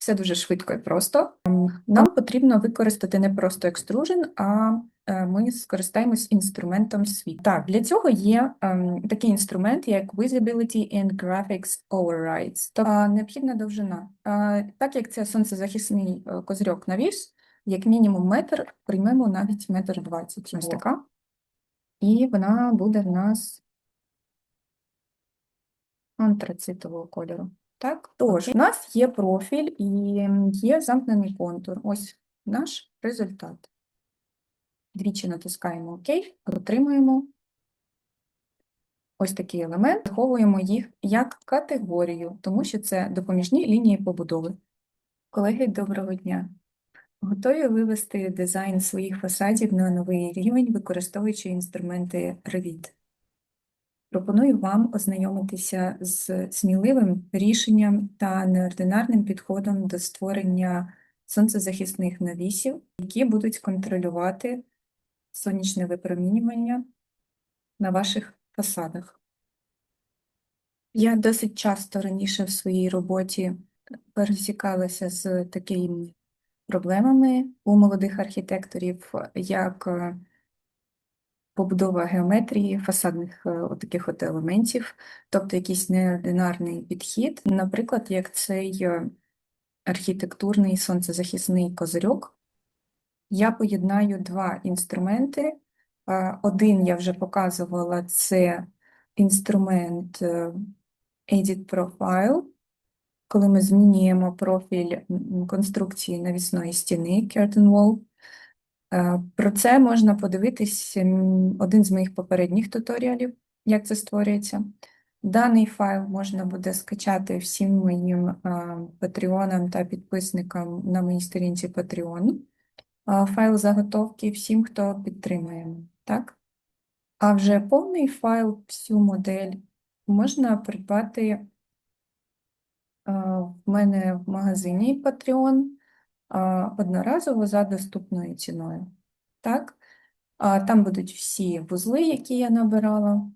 Все дуже швидко і просто. Ем, Нам потрібно використати не просто extrusion, а е, ми скористаємось інструментом світ. Так, для цього є ем, такий інструмент, як Visibility and Graphics Overrides, тобто необхідна довжина. Е, Так як це сонцезахисний е, козирьок навіс, як мінімум метр, приймемо навіть метр двадцять. Ось така. І вона буде в нас антрацитового кольору. Так, тож, у нас є профіль і є замкнений контур. Ось наш результат. Двічі натискаємо ОК, отримуємо ось такий елемент, заховуємо їх як категорію, тому що це допоміжні лінії побудови. Колеги, доброго дня! Готові вивести дизайн своїх фасадів на новий рівень, використовуючи інструменти Revit? Пропоную вам ознайомитися з сміливим рішенням та неординарним підходом до створення сонцезахисних навісів, які будуть контролювати сонячне випромінювання на ваших фасадах. Я досить часто раніше в своїй роботі пересікалася з такими проблемами у молодих архітекторів, як побудова геометрії, фасадних е, таких от елементів, тобто якийсь неординарний підхід, наприклад, як цей е, архітектурний сонцезахисний козирьок. Я поєднаю два інструменти. Е, Один я вже показувала, це інструмент Edit Profile, коли ми змінюємо профіль конструкції навісної стіни Curtain Wall. Е, Про це можна подивитись один з моїх попередніх туторіалів, як це створюється. Даний файл можна буде скачати всім моїм е, патреонам та підписникам на моїй сторінці Patreon. Файл заготовки всім, хто підтримує. Так? А вже повний файл, всю модель можна придбати е, в мене в магазині Patreon одноразово за доступною ціною. Так? Там будуть всі вузли, які я набирала.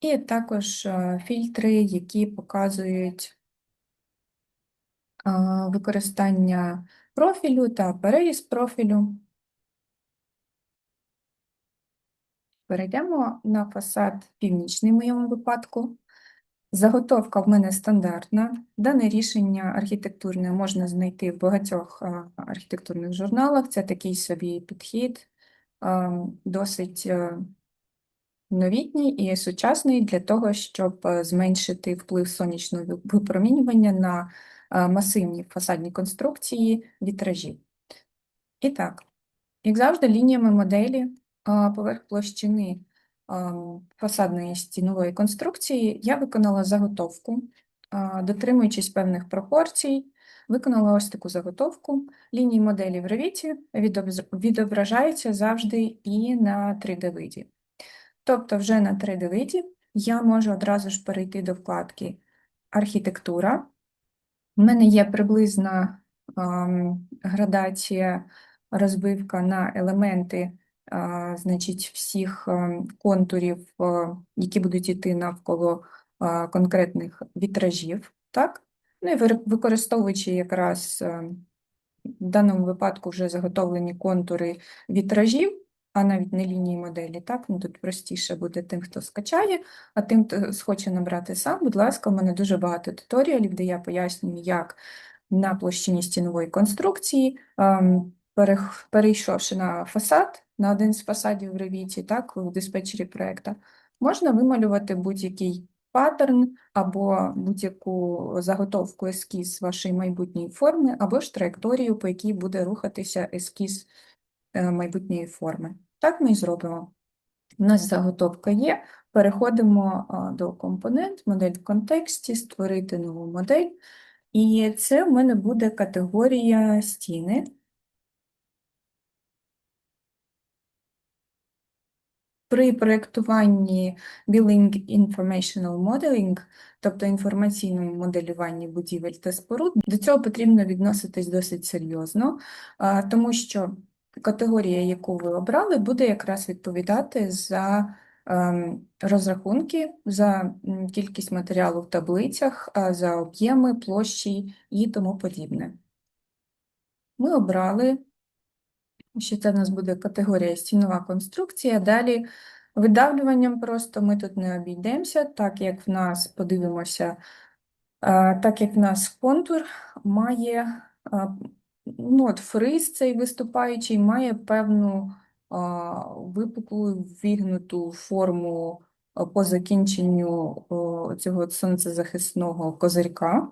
І також фільтри, які показують використання профілю та переріз профілю. Перейдемо на фасад північний в моєму випадку. Заготовка в мене стандартна. Дане рішення архітектурне можна знайти в багатьох архітектурних журналах. Це такий собі підхід, досить е, новітній і сучасний для того, щоб е, зменшити вплив сонячного випромінювання на масивні фасадні конструкції вітражів. І так, як завжди, лініями моделі поверх площини фасадної стінової конструкції я виконала заготовку, дотримуючись певних пропорцій, виконала ось таку заготовку. Лінії моделі в відобз- відображаються завжди і на 3D-виді. Тобто вже на 3D-виді я можу одразу ж перейти до вкладки Архітектура. У мене є приблизна градація, розбивка на елементи значить, всіх ем, контурів, е, які будуть йти навколо конкретних вітражів. Так? Ну і використовуючи якраз е, в даному випадку вже заготовлені контури вітражів, а навіть не лінії моделі, так? Ну, тут простіше буде тим, хто скачає, а тим, хто схоче набрати сам, будь ласка, у мене дуже багато туторіалів, де я пояснюю, як на площині стінової конструкції, ем, перейшовши на фасад, на один з фасадів в Revit, так, в диспетчері проекта, можна вималювати будь-який паттерн або будь-яку заготовку ескіз вашої майбутньої форми, або ж траєкторію, по якій буде рухатися ескіз е, майбутньої форми. Так ми і зробимо. У нас заготовка є. Переходимо до компонент, модель в контексті, створити нову модель. І це в мене буде категорія стіни. При проєктуванні Building Informational Modeling, тобто інформаційному моделюванні будівель та споруд, до цього потрібно відноситись досить серйозно, тому що категорія, яку ви обрали, буде якраз відповідати за ем, розрахунки за кількість матеріалу в таблицях, за об'єми, площі і тому подібне. Ми обрали, що це в нас буде категорія стінова конструкція. Далі видавлюванням просто ми тут не обійдемося, так як в нас, подивимося, так як в нас контур має, ну от фриз цей виступаючий має певну а, випуклу ввігнуту форму по закінченню цього сонцезахисного козирька.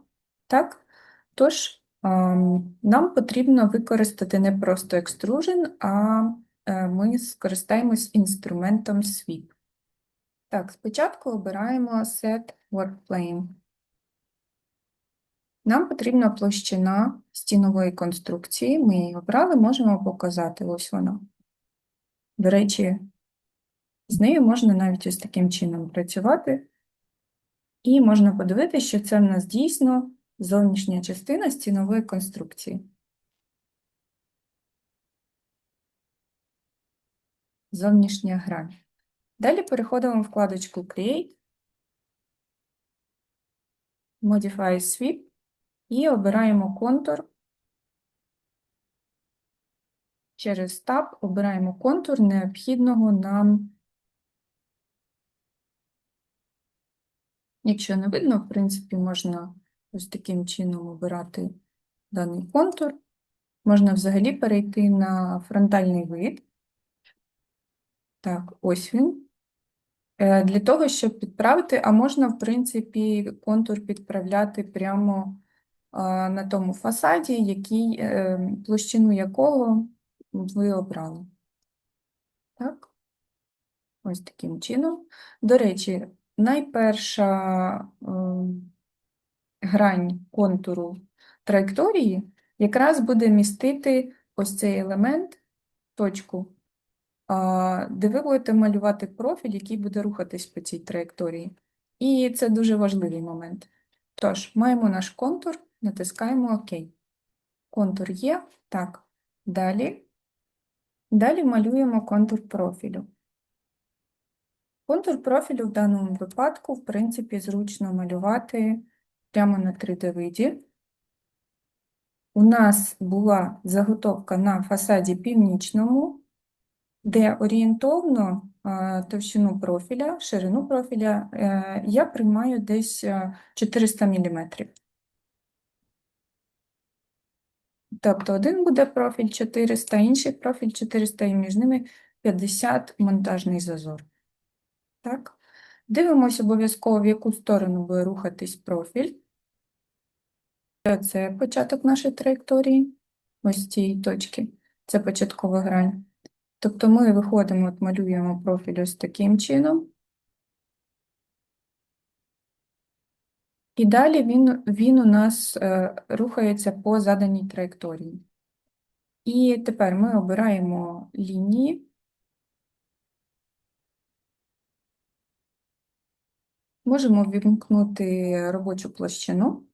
Так? Тож нам потрібно використати не просто extrusion, а е, ми скористаємось інструментом Sweep. Так, спочатку обираємо Set Work Plane. Нам потрібна площина стінової конструкції. Ми її обрали, можемо показати. Ось вона. До речі, з нею можна навіть ось таким чином працювати. І можна подивитися, що це в нас дійсно зовнішня частина стінової конструкції. Зовнішня грань. Далі переходимо в вкладочку Create, Modify Sweep і обираємо контур. Через Tab обираємо контур необхідного нам. Якщо не видно, в принципі, можна ось таким чином обирати даний контур. Можна взагалі перейти на фронтальний вид. Так, ось він. Е, Для того, щоб підправити, а можна, в принципі, контур підправляти прямо на тому фасаді, який, е, площину якого ви обрали. Так, ось таким чином. До речі, найперша ем, грань контуру траєкторії якраз буде містити ось цей елемент, точку, де ви будете малювати профіль, який буде рухатись по цій траєкторії. І це дуже важливий момент. Тож, маємо наш контур, натискаємо ОК. Контур є. Так. Далі. Далі малюємо контур профілю. Контур профілю в даному випадку, в принципі, зручно малювати прямо на 3D-виді. У нас була заготовка на фасаді північному, де орієнтовно товщину профіля, ширину профіля е, я приймаю десь е, 400 мм. Тобто один буде профіль 400, інший профіль 400 і між ними 50 монтажний зазор. Так. Дивимося обов'язково, в яку сторону буде рухатись профіль. Це початок нашої траєкторії, ось цієї точки. Це початкова грань. Тобто ми виходимо, от малюємо профіль ось таким чином. І далі він, він у нас е, рухається по заданій траєкторії. І тепер ми обираємо лінії. Можемо вімкнути робочу площину.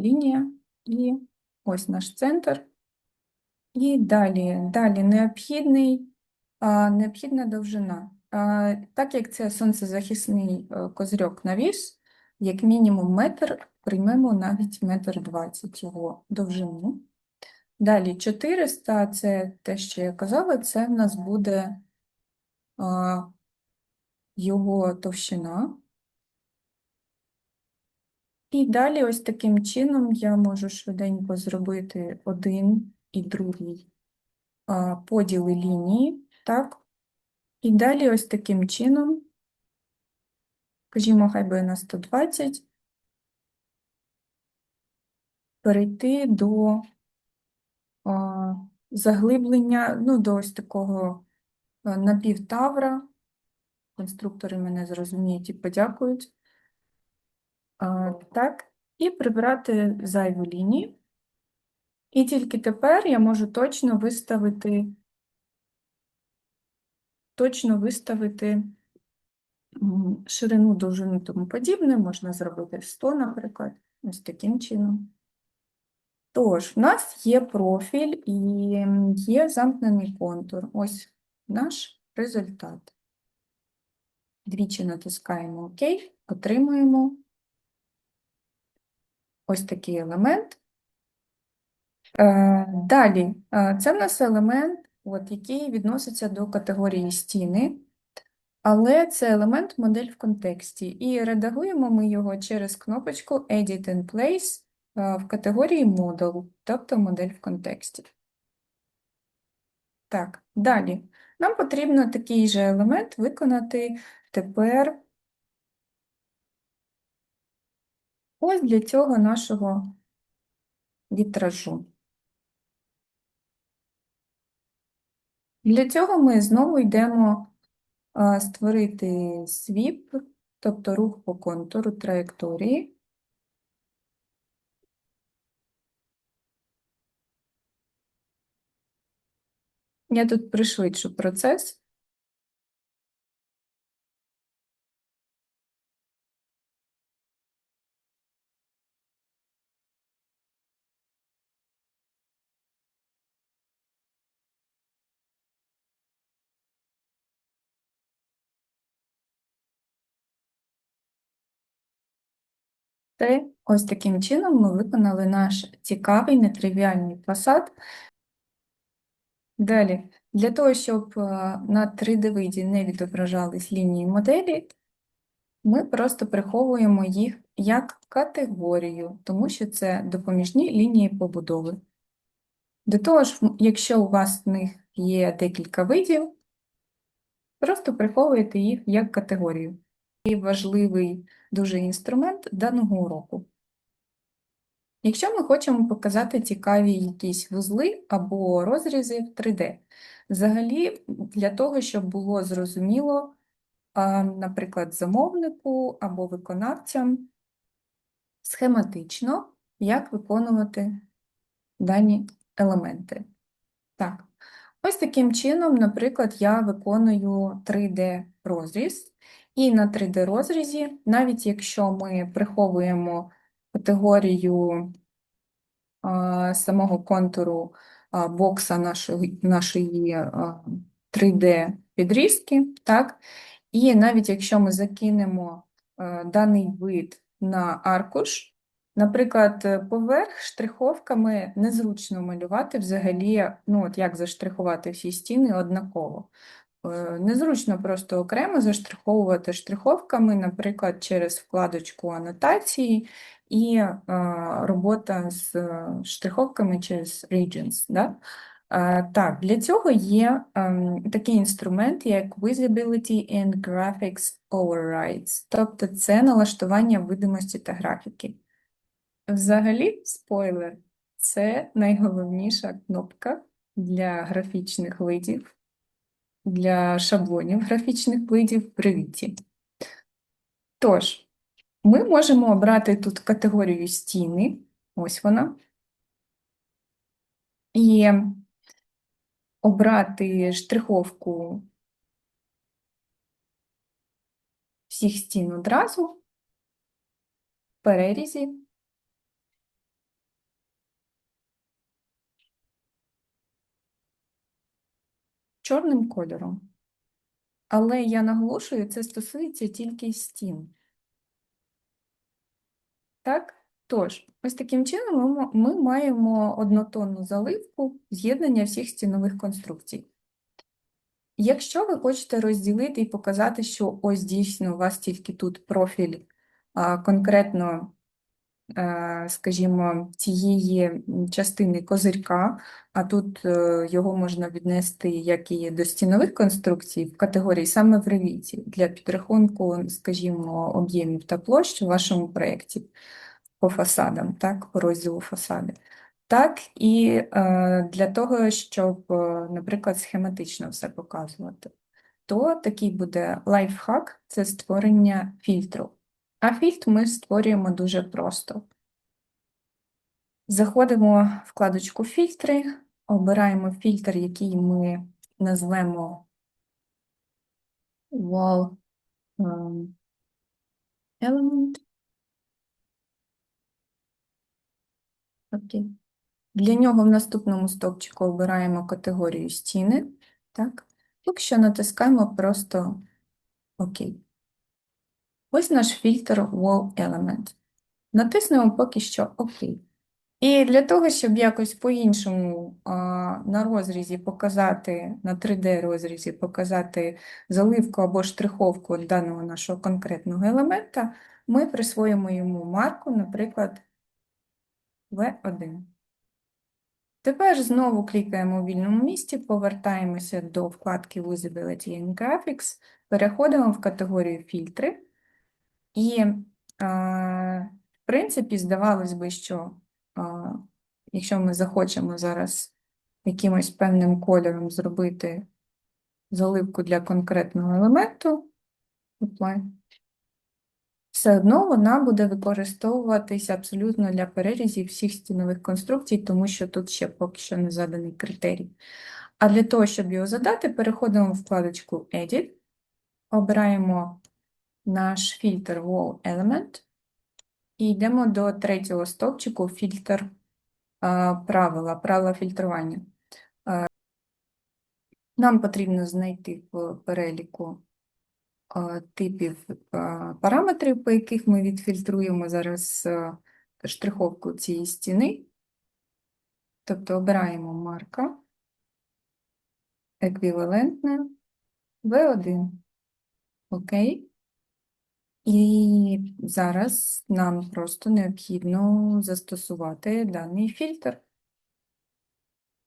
Лінія і ось наш центр. І далі, далі необхідний, необхідна довжина. Так як це сонцезахисний е, козирьок навіс, як мінімум метр, приймемо навіть метр двадцять його довжину. Далі 400 – це те, що я казала, це в нас буде його товщина. І далі ось таким чином я можу швиденько зробити один і другий поділи лінії, так? І далі ось таким чином, скажімо, хай буде на 120, перейти до а, заглиблення, ну, до ось такого напівтавра. Конструктори мене зрозуміють і подякують. Так, і прибрати зайву лінію. І тільки тепер я можу точно виставити, точно виставити ширину, довжину тому подібне. Можна зробити 100, наприклад, ось таким чином. Тож, в нас є профіль і є замкнений контур. Ось наш результат. Двічі натискаємо ОК, отримуємо ось такий елемент. Е, Далі, е, це в нас елемент, от, який відноситься до категорії стіни, але це елемент модель в контексті. І редагуємо ми його через кнопочку Edit in Place е, в категорії Model, тобто модель в контексті. Так, далі. Нам потрібно такий же елемент виконати тепер ось для цього нашого вітражу. Для цього ми знову йдемо створити свіп, тобто рух по контуру траєкторії. Я тут пришвидшу процес. Це ось таким чином ми виконали наш цікавий нетривіальний фасад. Далі, для того, щоб е, на 3D-виді не відображались лінії моделі, ми просто приховуємо їх як категорію, тому що це допоміжні лінії побудови. До того ж, якщо у вас в них є декілька видів, просто приховуєте їх як категорію. І важливий дуже інструмент даного уроку. Якщо ми хочемо показати цікаві якісь вузли або розрізи в 3D, взагалі для того, щоб було зрозуміло, наприклад, замовнику або виконавцям схематично, як виконувати дані елементи. Так, ось таким чином, наприклад, я виконую 3D-розріз, і на 3D-розрізі, навіть якщо ми приховуємо категорію самого контуру бокса нашої, нашої а, 3D-підрізки, так, і навіть якщо ми закинемо е, даний вид на аркуш, наприклад, поверх штриховками незручно малювати взагалі, ну от як заштрихувати всі стіни однаково. Е, Незручно просто окремо заштриховувати штриховками, наприклад, через вкладочку анотації і е, робота з е, штриховками через Regions. Да? Так, для цього є ем, такий інструмент, як Visibility and Graphics Overrides, тобто це налаштування видимості та графіки. Взагалі, спойлер, це найголовніша кнопка для графічних видів, для шаблонів графічних видів Revit. Тож, ми можемо обрати тут категорію стіни, ось вона, і обрати штриховку всіх стін одразу в перерізі. Чорним кольором. Але я наголошую, це стосується тільки стін. Так? Тож, ось таким чином ми, маємо однотонну заливку з'єднання всіх стінових конструкцій. Якщо ви хочете розділити і показати, що ось дійсно у вас тільки тут профіль конкретно, скажімо, цієї частини козирька, а тут е, його можна віднести як і до стінових конструкцій в категорії саме в Revit для підрахунку, скажімо, об'ємів та площ у вашому проєкті по фасадам, так, по розділу фасади. Так, і е, для того, щоб, е, наприклад, схематично все показувати, то такий буде лайфхак це створення фільтру. А фільтр ми створюємо дуже просто. Заходимо в вкладочку фільтри, обираємо фільтр, який ми назвемо Wall ем, Element. Окей. Для нього в наступному стовпчику обираємо категорію стіни. Так. Якщо натискаємо просто ОК. Ось наш фільтр Wall Element. Натиснемо поки що ОК. І для того, щоб якось по-іншому на розрізі показати, на 3D розрізі показати заливку або штриховку даного нашого конкретного елемента, ми присвоїмо йому марку, наприклад, V1. Тепер знову клікаємо у вільному місці, повертаємося до вкладки Visibility and Graphics, переходимо в категорію фільтри. І, в принципі, здавалось би, що якщо ми захочемо зараз якимось певним кольором зробити заливку для конкретного елементу, все одно вона буде використовуватися абсолютно для перерізів всіх стінових конструкцій, тому що тут ще поки що не заданий критерій. А для того, щоб його задати, переходимо в вкладочку Edit, обираємо наш фільтр Wall Element і йдемо до третього стовпчику фільтр а, правила, правила фільтрування. А, Нам потрібно знайти в переліку а, типів параметрів, по яких ми відфільтруємо зараз штриховку цієї стіни. Тобто обираємо марка, еквівалентне, V1. Окей. І зараз нам просто необхідно застосувати даний фільтр.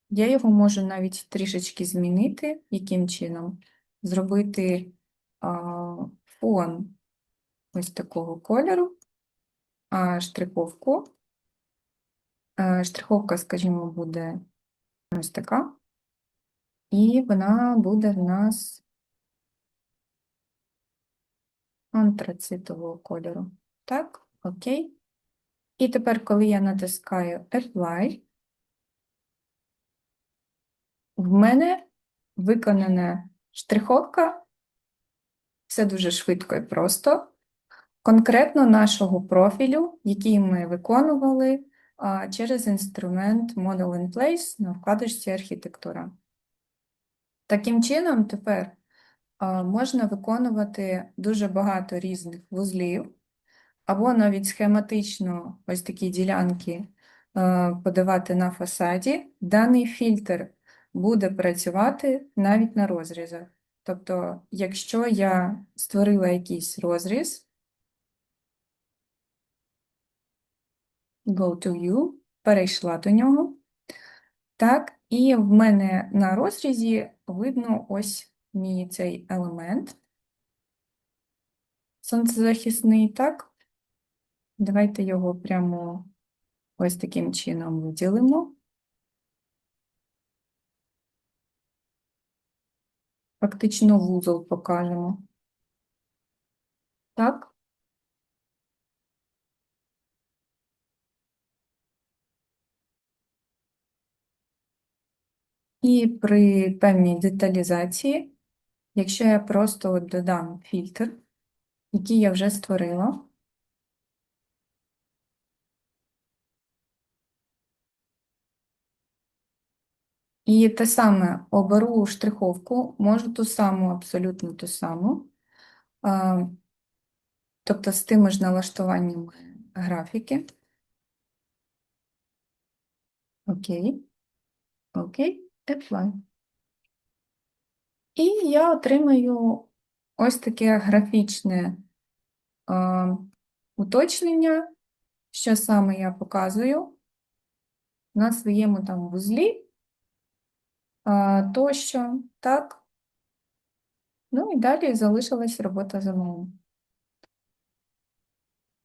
Я його можу навіть трішечки змінити, яким чином зробити а, фон ось такого кольору, а штриховку. А, штриховка, скажімо, буде ось така, і вона буде в нас антрацитового кольору. Так, окей. І тепер, коли я натискаю Apply, в мене виконана штриховка. Все дуже швидко і просто. Конкретно нашого профілю, який ми виконували через інструмент Model in Place на вкладочці архітектура. Таким чином, тепер можна виконувати дуже багато різних вузлів, або навіть схематично ось такі ділянки подавати на фасаді. Даний фільтр буде працювати навіть на розрізах. Тобто, якщо я створила якийсь розріз, go to view, перейшла до нього, так, і в мене на розрізі видно ось мій цей елемент сонцезахисний, так? Давайте його прямо ось таким чином виділимо. Фактично вузол покажемо. Так? І при певній деталізації, якщо я просто додам фільтр, який я вже створила, І те саме оберу штриховку, можу ту саму, абсолютно ту саму. Тобто з тими ж налаштуваннями графіки. Окей. Окей, apply. І я отримаю ось таке графічне а, уточнення, що саме я показую на своєму там вузлі а, тощо, так. Ну і далі залишилась робота за мною.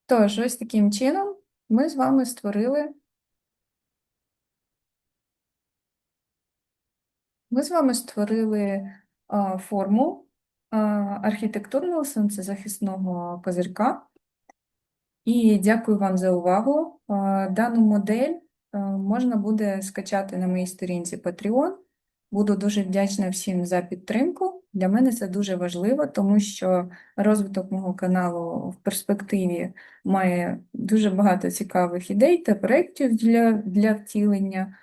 Тож, ось таким чином ми з вами створили. Ми з вами створили форму архітектурного сонцезахисного козирка. І дякую вам за увагу. Дану модель можна буде скачати на моїй сторінці Patreon. Буду дуже вдячна всім за підтримку. Для мене це дуже важливо, тому що розвиток мого каналу в перспективі має дуже багато цікавих ідей та проєктів для, для втілення.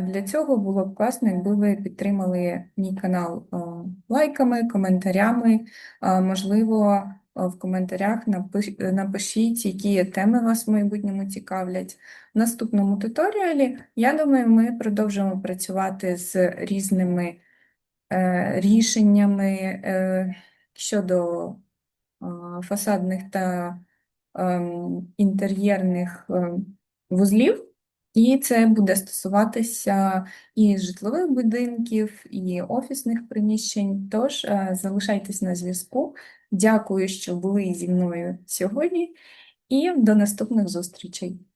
Для цього було б класно, якби ви підтримали мій канал лайками, коментарями, можливо, в коментарях напишіть, які теми вас в майбутньому цікавлять. В наступному туторіалі, я думаю, ми продовжимо працювати з різними е, рішеннями е, щодо е, фасадних та ем, інтер'єрних ем, вузлів. І це буде стосуватися і житлових будинків, і офісних приміщень. Тож е, залишайтесь на зв'язку. Дякую, що були зі мною сьогодні, і до наступних зустрічей.